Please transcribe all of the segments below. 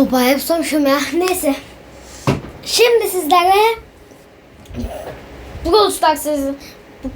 Oh bayağı susamışım ya. Neyse. Şimdi sizlere Brawl Stars'ı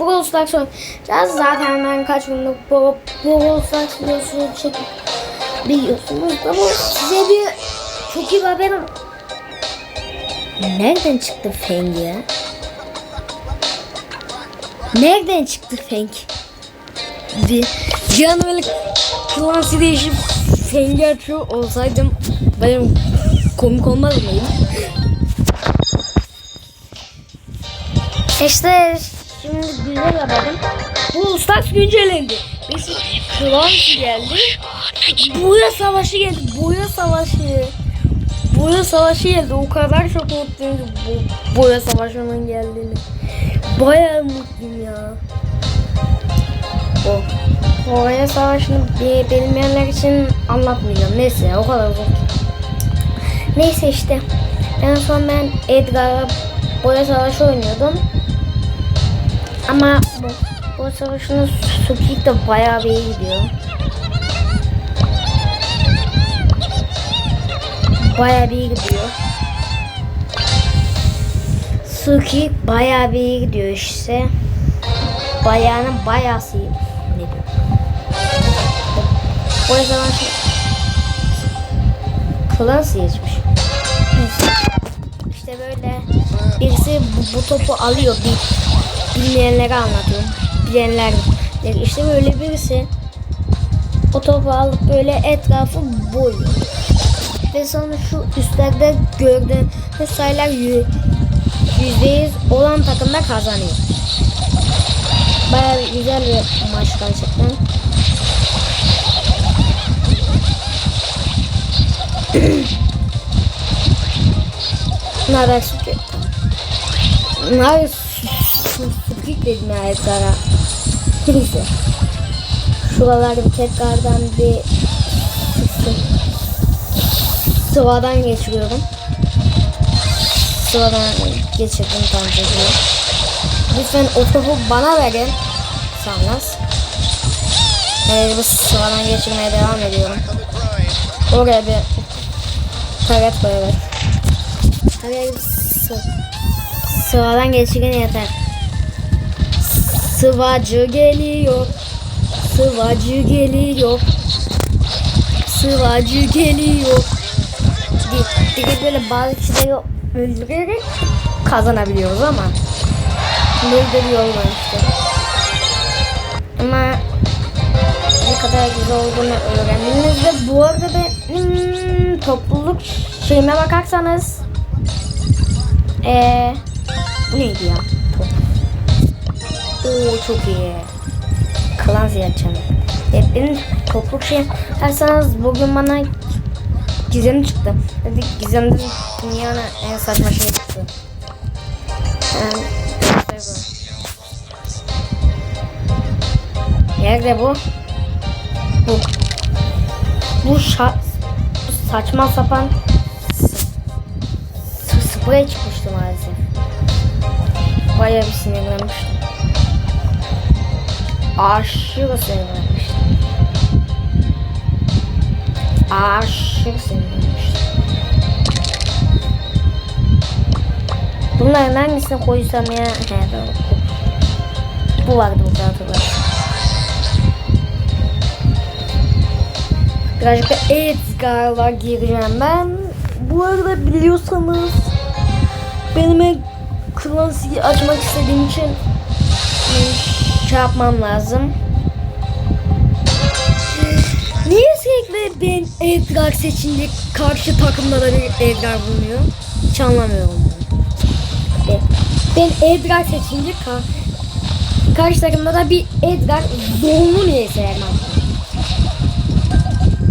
Brawl Stars oynayacağız. Zaten ben kaç gündür Brawl Stars videosu çekip biliyorsunuz bu size bir çok iyi bir haberim. Nereden çıktı Feng ya? Nereden çıktı Feng? Bir böyle klansı değişip Feng'i açıyor olsaydım benim komik olmaz mıyım? İşte şimdi güzel haberim. Bu Stars güncellendi. Bizim Klansı geldi. Boya savaşı geldi. Boya savaşı. Boya savaşı geldi. O kadar çok mutluyum ki bu boya savaşının geldiğini. Bayağı mutluyum ya. O. Boya savaşını bi- bilmeyenler için anlatmayacağım. Neyse o kadar zor. Neyse işte. En son ben Edgar'la boya savaşı oynuyordum. Ama bu boya savaşının Suki de bayağı bir iyi gidiyor. Bayağı bir iyi gidiyor. Suki bayağı bir iyi gidiyor işte. Bayağının bayağı iyi. O zaman şey... Klan seçmiş. İşte böyle birisi bu, bu topu alıyor. Bir, bilmeyenlere anlatıyorum. Bilenler işte böyle birisi o topu alıp böyle etrafı boyuyor. Ve sonra şu üstlerde gördüğünüz sayılar yü- yüzde yüz olan takımda kazanıyor. Baya güzel bir maç gerçekten. Ne haber Suki? Ne haber Suki dedim ya. Neyse. Şuraları bir tekrardan bir sıvadan geçiriyorum. Sıvadan geçirdim çocuğu. Lütfen o bana verin. Sanmaz. Evet bu sıvadan geçirmeye devam ediyorum. Oraya bir taret koyalım. Oraya bir sı sıvadan geçirin yeter. Sıvacı geliyor. Sıvacı geliyor. Sıvacı geliyor. Di- Direkt böyle bazı kişileri öldürerek kazanabiliyoruz ama böyle bir yol var işte. Ama ne kadar güzel olduğunu öğrendiniz ve bu arada benim topluluk şeyime bakarsanız ee, bu neydi ya? Oo çok iyi. Klan ziyaretçim. Evet, benim topluluk şeyim dersanız bugün bana Gizem çıktı. Dedi Gizem'den dünyanın en saçma şey çıktı. Yani, Nerede bu? Bu. Bu şa bu saçma sapan sprey çıkmıştı maalesef. Bayağı bir sinirlenmiştim. Aşırı sinirlenmiştim. Aşırı sinirlenmiştim. Bunların hangisini koysam ya? He doğru. Bu vardı burada hatırladım. Birazcık da Edgar'la gireceğim ben. Bu arada biliyorsanız benim Clancy'yi açmak istediğim için şey yapmam lazım. Niye sürekli ben Edgar seçince karşı takımda da bir Edgar bulunuyor? Hiç anlamıyorum. Ben, ben Edgar seçince ka karşı takımda da bir Edgar zorunlu niye sevmem.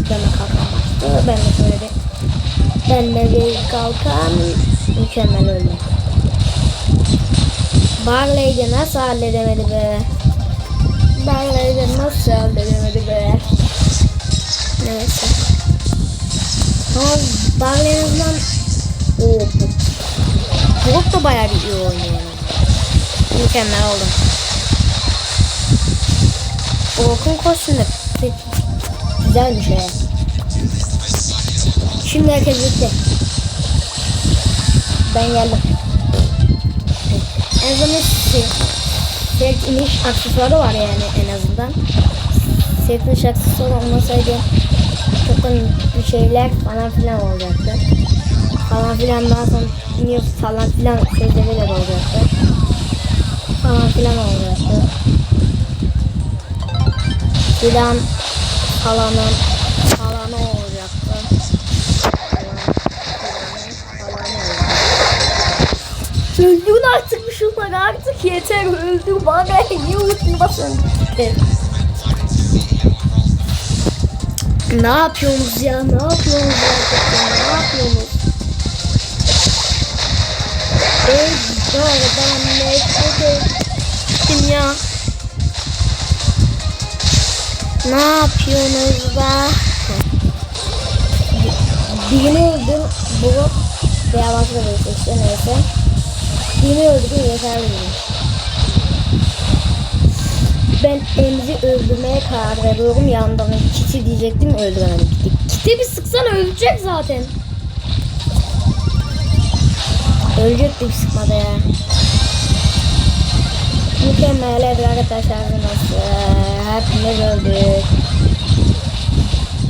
Ben de kalkan bastı. Ben de şöyle bir ben de bir kalkan mükemmel öldü. Barley'de nasıl halledemedi be? Barley'de nasıl halledemedi be? Neyse. Ama Barley en azından bu. Brock da bayağı iyi oynuyor. Mükemmel oldu. Brock'un kostümü güzelmiş he. Şimdi herkes bitti. Ben geldim. En azından sert iniş aksesuarı var yani en azından. Sert iniş aksesuarı olmasaydı çoktan bir şeyler falan filan olacaktı. Falan filan daha sonra iniyor falan filan sözleri de olacaktı. Falan filan olacaktı. Filan falanın falanı olacaktı. Öldün artık şunlar artık yeter öldüm bana niye unutmasın Ne yapıyorsunuz ya ne yapıyorsunuz gerçekten ne yapıyorsunuz Ezberden nefret ettim ya Ne yapıyorsunuz be Birini öldüm bu veya başka birisi işte neyse Birini öldürdüm yeterli benim. Ben Emzi öldürmeye karar veriyorum. Yandan kiti diyecektim öldüremedim kiti. Kiti bir sıksan ölecek zaten. Ölecek bir sıkmada ya. Mükemmel evet arkadaşlar nasıl? Hepimiz öldük.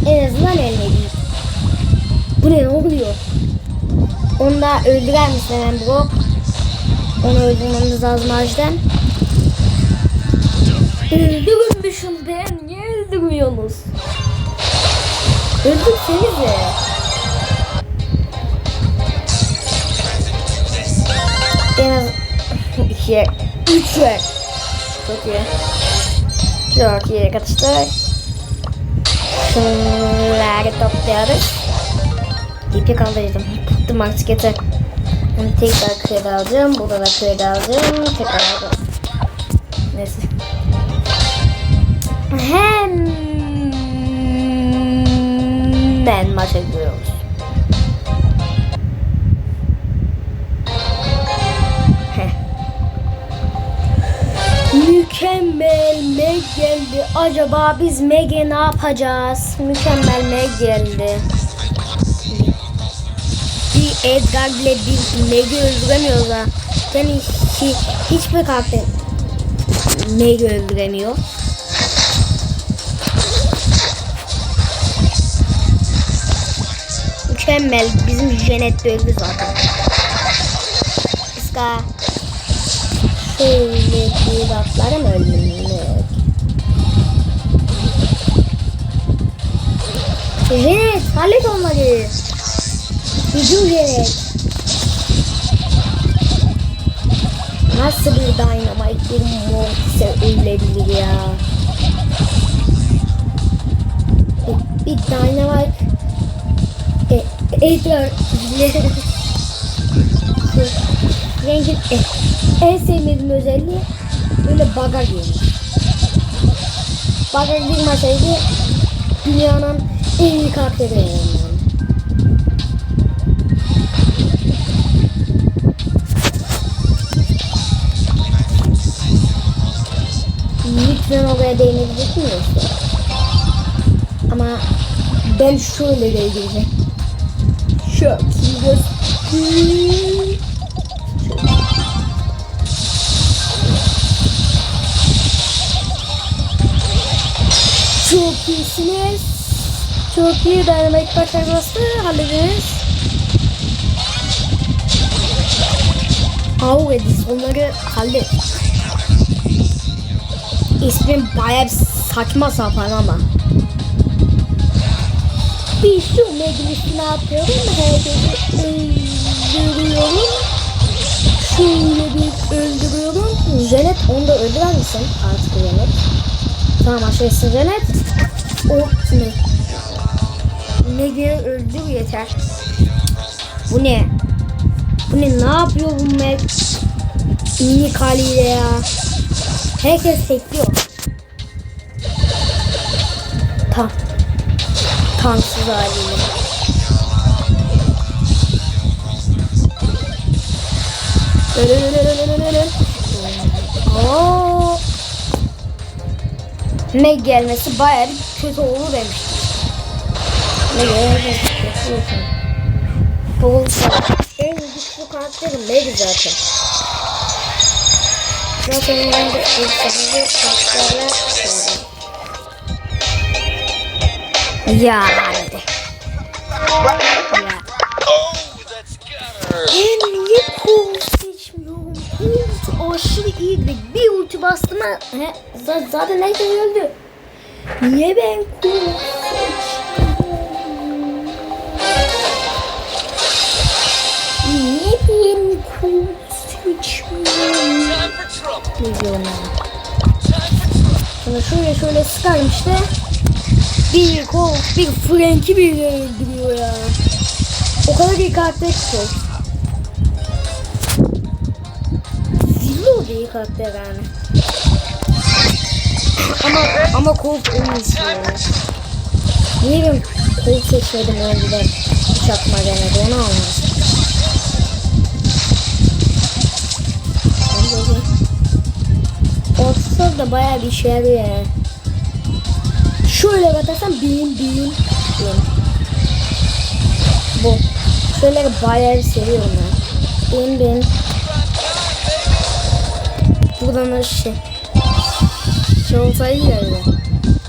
En azından ölmedik. Bu ne, oluyor? Onu da öldürer misin hemen bro? Onu öldürmemiz lazım acilen. Öldürmüşüm ben. Niye öldürmüyorsunuz? Öldürsenize. En az ikiye 3. Çok iyi. Çok iyi arkadaşlar. Şunları topluyoruz. İpi kaldırdım. Tuttum artık yeter. Şimdi tekrar kredi alacağım. Burada da kredi alacağım. Tekrar alacağım. Neyse. Hemen maça gidiyoruz. Geldi. Acaba biz Meg'e ne yapacağız? Mükemmel Meg geldi. Bir Edgar bile bir Meg'i öldüremiyor da. Yani hiç, hiçbir karakter Meg'i öldüremiyor. Mükemmel. Bizim Janet de öldü zaten. Iska. Şöyle bir atlarım öldürmek. Janet hallet onları. Hücum Janet. Nasıl bir dynamite bir mortise ölebilir ya. Bir, bir dynamite e, Edgar Rengin e, en sevmediğim özelliği böyle baga girmiş. Baga girmeseydi dünyanın en iyi karakteri yani. Lütfen oraya değinebilecek miyim işte? Ama ben şöyle değdireceğim. Çok iyi göster. Çok iyisiniz. Çok iyi dynamite başarması hallederiz. Au edis onları hallet. İsmim bayağı saçma sapan ama. Bir şu meclisi ne yapıyorum? Herkesi öldürüyorum. Şöyle bir öldürüyorum. Janet onu da öldürer misin? Artık Janet. Tamam aşağısı Janet. O ne? Meg'i öldür yeter. Bu ne? Bu ne? Ne yapıyor bu Meg? Minik haliyle ya. Herkes tekliyor. Tam. Tanksız haliyle. Oo. Meg gelmesi bayağı kötü olur demiştim. Ne gelmesi kötü olsun. Olsa en güçlü karakterim neydi zaten? Zaten ben de efsanevi karakterler sevdim. Ya hadi. Ben niye kol seçmiyorum? Ulti aşırı iyiydi. Bir ulti bastım ha. Zaten herkes öldü. Niye ben kol Niye ben kol seçmiyorum? Trouble. Sonra şöyle şöyle sıkarım işte. Bir kol, bir Frank'i bir öldürüyor ya. O kadar iyi karakter ki. Zillo değil karakter yani. Ama ama Colt olmuş yani. Niye ben Colt seçmedim önceden? Çakma denedi onu almaz. Ortasal da bayağı bir işe yarıyor yani. Şöyle batarsam bin bin. Bu. Şöyle bayağı seviyorum ben. Bin bin. Buradan da şey. Şey olsaydı ya öyle.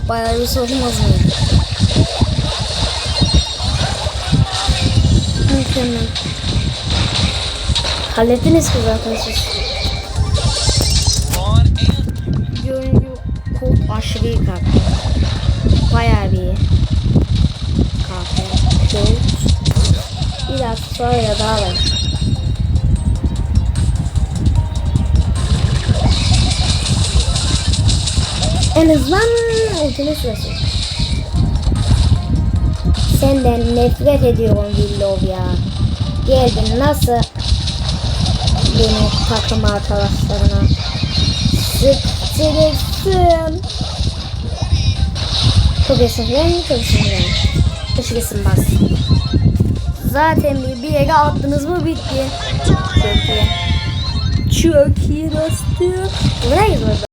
Bayağı bir sorulmaz mı? Mükemmel. Hallettiniz ki zaten siz. Daha var. En azından ultimi süresi. Senden nefret ediyorum Willow ya. Geldin nasıl beni takım arkadaşlarına sıktırırsın. Çok esinlen, çok esinlen. Teşekkürsün bas. Zaten bir, bir yere attınız mı bitti. Çok iyi. Çok iyi dostum. Bu ne yazıyor